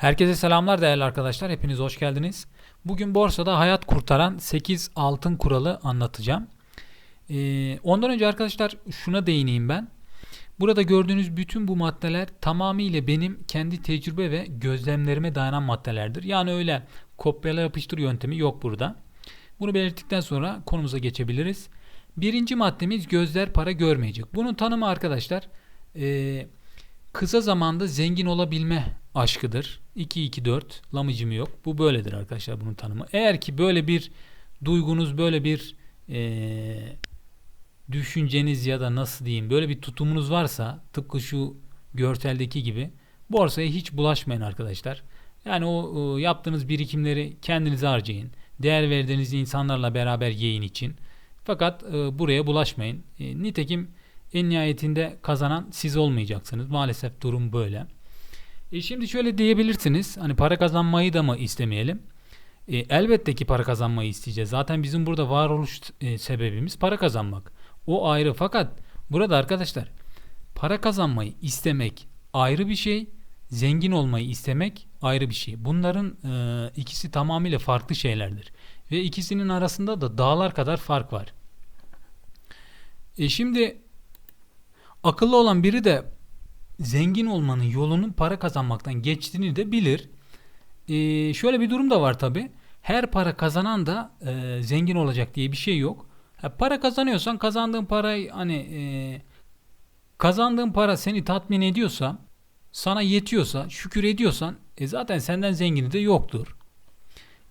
Herkese selamlar değerli arkadaşlar. Hepiniz hoş geldiniz. Bugün borsada hayat kurtaran 8 altın kuralı anlatacağım. Ee, ondan önce arkadaşlar şuna değineyim ben. Burada gördüğünüz bütün bu maddeler tamamıyla benim kendi tecrübe ve gözlemlerime dayanan maddelerdir. Yani öyle kopyala yapıştır yöntemi yok burada. Bunu belirttikten sonra konumuza geçebiliriz. Birinci maddemiz gözler para görmeyecek. Bunun tanımı arkadaşlar e, kısa zamanda zengin olabilme aşkıdır. 2-2-4 lamıcım yok. Bu böyledir arkadaşlar bunun tanımı. Eğer ki böyle bir duygunuz böyle bir e, düşünceniz ya da nasıl diyeyim böyle bir tutumunuz varsa tıpkı şu görseldeki gibi borsaya hiç bulaşmayın arkadaşlar. Yani o, o yaptığınız birikimleri kendinize harcayın. Değer verdiğiniz insanlarla beraber yiyin için. Fakat e, buraya bulaşmayın. E, nitekim en nihayetinde kazanan siz olmayacaksınız. Maalesef durum böyle. E şimdi şöyle diyebilirsiniz. Hani para kazanmayı da mı istemeyelim? E, elbette ki para kazanmayı isteyeceğiz. Zaten bizim burada varoluş e, sebebimiz para kazanmak. O ayrı fakat burada arkadaşlar para kazanmayı istemek ayrı bir şey. Zengin olmayı istemek ayrı bir şey. Bunların e, ikisi tamamıyla farklı şeylerdir. Ve ikisinin arasında da dağlar kadar fark var. E şimdi akıllı olan biri de zengin olmanın yolunun para kazanmaktan geçtiğini de bilir. E, şöyle bir durum da var tabi. Her para kazanan da e, zengin olacak diye bir şey yok. Ha, para kazanıyorsan kazandığın parayı hani e, kazandığın para seni tatmin ediyorsa sana yetiyorsa şükür ediyorsan e, zaten senden zengini de yoktur.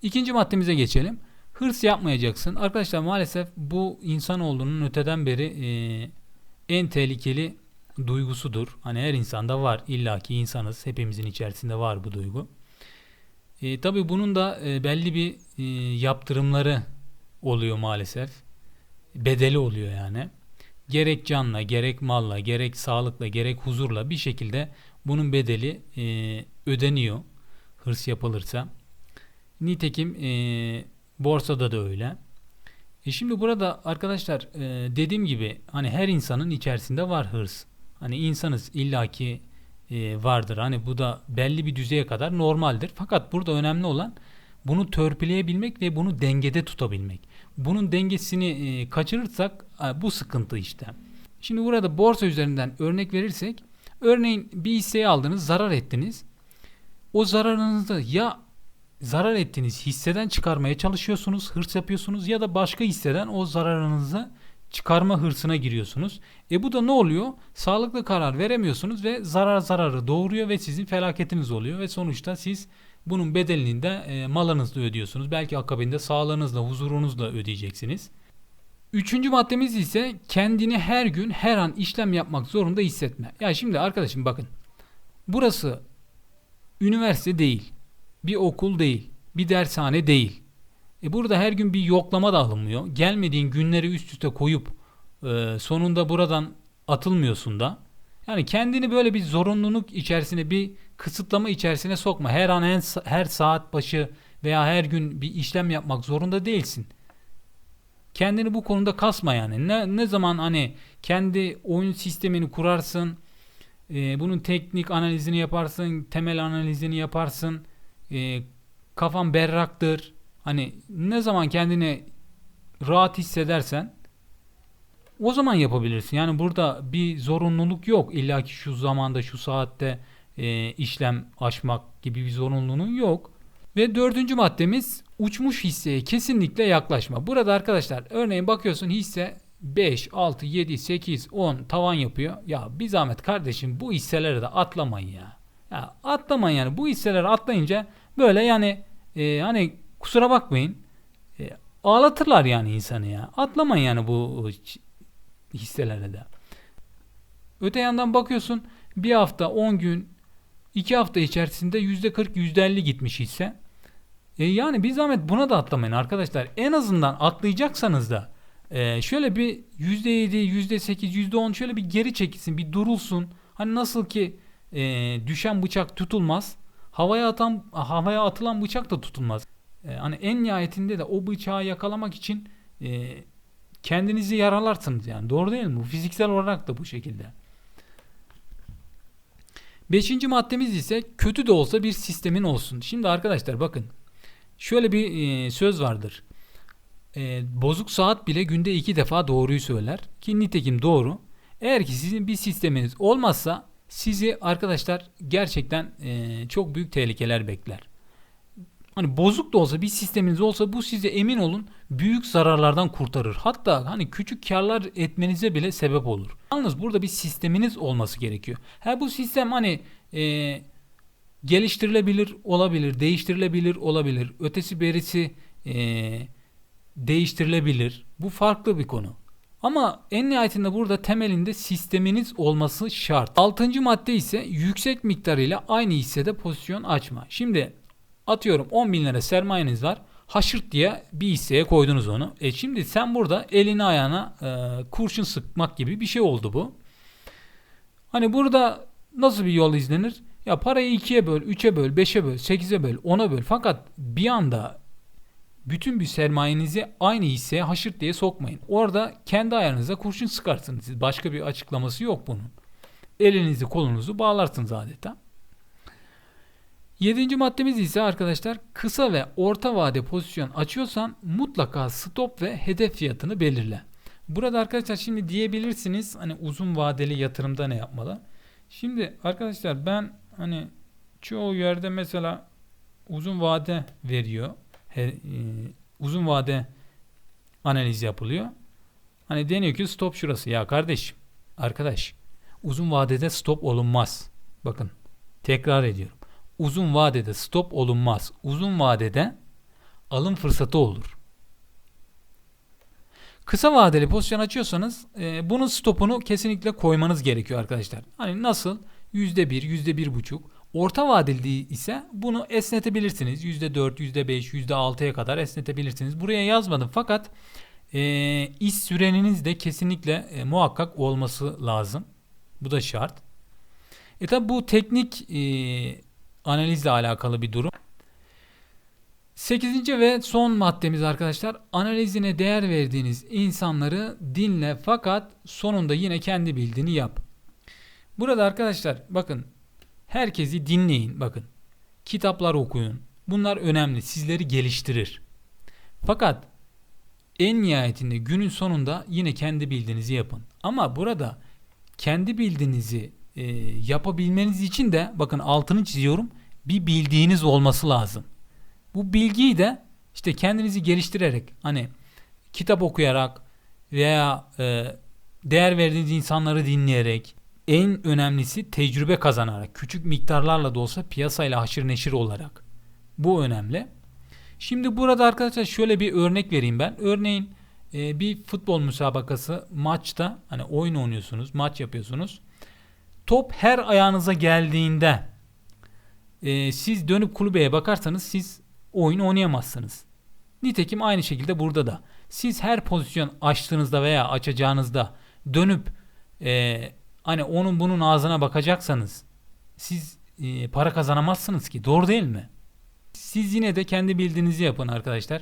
İkinci maddemize geçelim. Hırs yapmayacaksın. Arkadaşlar maalesef bu insan olduğunun öteden beri e, en tehlikeli duygusudur. Hani her insanda var. İlla ki insanız. Hepimizin içerisinde var bu duygu. E, Tabi bunun da e, belli bir e, yaptırımları oluyor maalesef. Bedeli oluyor yani. Gerek canla, gerek malla, gerek sağlıkla, gerek huzurla bir şekilde bunun bedeli e, ödeniyor. Hırs yapılırsa. Nitekim e, borsada da öyle. E şimdi burada arkadaşlar e, dediğim gibi hani her insanın içerisinde var hırs. Hani insanız illaki e, vardır. Hani bu da belli bir düzeye kadar normaldir. Fakat burada önemli olan bunu törpüleyebilmek ve bunu dengede tutabilmek. Bunun dengesini e, kaçırırsak e, bu sıkıntı işte. Şimdi burada borsa üzerinden örnek verirsek örneğin bir hisseyi aldınız zarar ettiniz. O zararınızı ya zarar ettiğiniz hisseden çıkarmaya çalışıyorsunuz, hırs yapıyorsunuz ya da başka hisseden o zararınızı çıkarma hırsına giriyorsunuz. E bu da ne oluyor? Sağlıklı karar veremiyorsunuz ve zarar zararı doğuruyor ve sizin felaketiniz oluyor ve sonuçta siz bunun bedelini de e, malınızla ödüyorsunuz. Belki akabinde sağlığınızla, huzurunuzla ödeyeceksiniz. Üçüncü maddemiz ise kendini her gün her an işlem yapmak zorunda hissetme. Ya şimdi arkadaşım bakın. Burası üniversite değil. Bir okul değil. Bir dershane değil. E burada her gün bir yoklama da alınmıyor. Gelmediğin günleri üst üste koyup e, sonunda buradan atılmıyorsun da. Yani kendini böyle bir zorunluluk içerisine bir kısıtlama içerisine sokma. Her an her, saat başı veya her gün bir işlem yapmak zorunda değilsin. Kendini bu konuda kasma yani. Ne, ne zaman hani kendi oyun sistemini kurarsın, e, bunun teknik analizini yaparsın, temel analizini yaparsın, e, kafan berraktır. Hani ne zaman kendini rahat hissedersen o zaman yapabilirsin. Yani burada bir zorunluluk yok. İlla ki şu zamanda şu saatte e, işlem açmak gibi bir zorunluluğun yok. Ve dördüncü maddemiz uçmuş hisseye kesinlikle yaklaşma. Burada arkadaşlar örneğin bakıyorsun hisse 5, 6, 7, 8, 10 tavan yapıyor. Ya bir zahmet kardeşim bu hisselere de atlamayın ya. Ya atlamayın yani bu hisselere atlayınca böyle yani e, hani kusura bakmayın e, ağlatırlar yani insanı ya. Atlamayın yani bu hisselere de. Öte yandan bakıyorsun bir hafta 10 gün 2 hafta içerisinde %40 %50 gitmiş hisse. E yani bir zahmet buna da atlamayın arkadaşlar. En azından atlayacaksanız da e, şöyle bir %7, %8, %10 şöyle bir geri çekilsin, bir durulsun. Hani nasıl ki e, düşen bıçak tutulmaz. Havaya atan havaya atılan bıçak da tutulmaz. E, hani en nihayetinde de o bıçağı yakalamak için e, kendinizi yaralarsınız yani. Doğru değil mi? Fiziksel olarak da bu şekilde. Beşinci maddemiz ise kötü de olsa bir sistemin olsun. Şimdi arkadaşlar bakın şöyle bir e, söz vardır. E, bozuk saat bile günde iki defa doğruyu söyler ki nitekim doğru. Eğer ki sizin bir sisteminiz olmazsa sizi arkadaşlar gerçekten e, çok büyük tehlikeler bekler. Hani bozuk da olsa bir sisteminiz olsa bu size emin olun büyük zararlardan kurtarır. Hatta hani küçük karlar etmenize bile sebep olur. Yalnız burada bir sisteminiz olması gerekiyor. Ha bu sistem hani e, geliştirilebilir olabilir, değiştirilebilir olabilir. Ötesi berisi e, değiştirilebilir. Bu farklı bir konu. Ama en nihayetinde burada temelinde sisteminiz olması şart. Altıncı madde ise yüksek miktarıyla aynı hissede pozisyon açma. Şimdi atıyorum 10 bin lira sermayeniz var. Haşırt diye bir hisseye koydunuz onu. E şimdi sen burada elini ayağına e, kurşun sıkmak gibi bir şey oldu bu. Hani burada nasıl bir yol izlenir? Ya parayı ikiye böl, üçe böl, beşe böl, sekize böl, ona böl. Fakat bir anda bütün bir sermayenizi aynı hisseye haşırt diye sokmayın. Orada kendi ayağınıza kurşun sıkarsınız. Başka bir açıklaması yok bunun. Elinizi kolunuzu bağlarsınız adeta. Yedinci maddemiz ise arkadaşlar kısa ve orta vade pozisyon açıyorsan mutlaka stop ve hedef fiyatını belirle. Burada arkadaşlar şimdi diyebilirsiniz hani uzun vadeli yatırımda ne yapmalı? Şimdi arkadaşlar ben hani çoğu yerde mesela uzun vade veriyor. He, e, uzun vade analiz yapılıyor. Hani deniyor ki stop şurası. Ya kardeş, arkadaş uzun vadede stop olunmaz. Bakın tekrar ediyorum. Uzun vadede stop olunmaz. Uzun vadede alım fırsatı olur. Kısa vadeli pozisyon açıyorsanız e, bunun stopunu kesinlikle koymanız gerekiyor arkadaşlar. Hani nasıl? %1, %1,5. Orta vadeli ise bunu esnetebilirsiniz. %4, %5, %6'ya kadar esnetebilirsiniz. Buraya yazmadım fakat e, iş süreniniz de kesinlikle e, muhakkak olması lazım. Bu da şart. E tabi bu teknik e, analizle alakalı bir durum. Sekizinci ve son maddemiz arkadaşlar analizine değer verdiğiniz insanları dinle fakat sonunda yine kendi bildiğini yap. Burada arkadaşlar bakın herkesi dinleyin bakın. Kitaplar okuyun. Bunlar önemli. Sizleri geliştirir. Fakat en nihayetinde günün sonunda yine kendi bildiğinizi yapın. Ama burada kendi bildiğinizi e, yapabilmeniz için de bakın altını çiziyorum bir bildiğiniz olması lazım. Bu bilgiyi de işte kendinizi geliştirerek hani kitap okuyarak veya e, değer verdiğiniz insanları dinleyerek en önemlisi tecrübe kazanarak küçük miktarlarla da olsa piyasayla haşır neşir olarak. Bu önemli. Şimdi burada arkadaşlar şöyle bir örnek vereyim ben. Örneğin e, bir futbol müsabakası maçta hani oyun oynuyorsunuz, maç yapıyorsunuz. Top her ayağınıza geldiğinde e, siz dönüp kulübeye bakarsanız siz oyun oynayamazsınız. Nitekim aynı şekilde burada da. Siz her pozisyon açtığınızda veya açacağınızda dönüp e, hani onun bunun ağzına bakacaksanız siz e, para kazanamazsınız ki. Doğru değil mi? Siz yine de kendi bildiğinizi yapın arkadaşlar.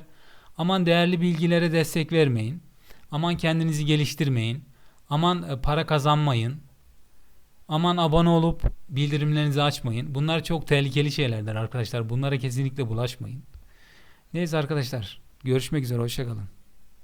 Aman değerli bilgilere destek vermeyin. Aman kendinizi geliştirmeyin. Aman e, para kazanmayın. Aman abone olup bildirimlerinizi açmayın. Bunlar çok tehlikeli şeylerdir arkadaşlar. Bunlara kesinlikle bulaşmayın. Neyse arkadaşlar. Görüşmek üzere. Hoşçakalın.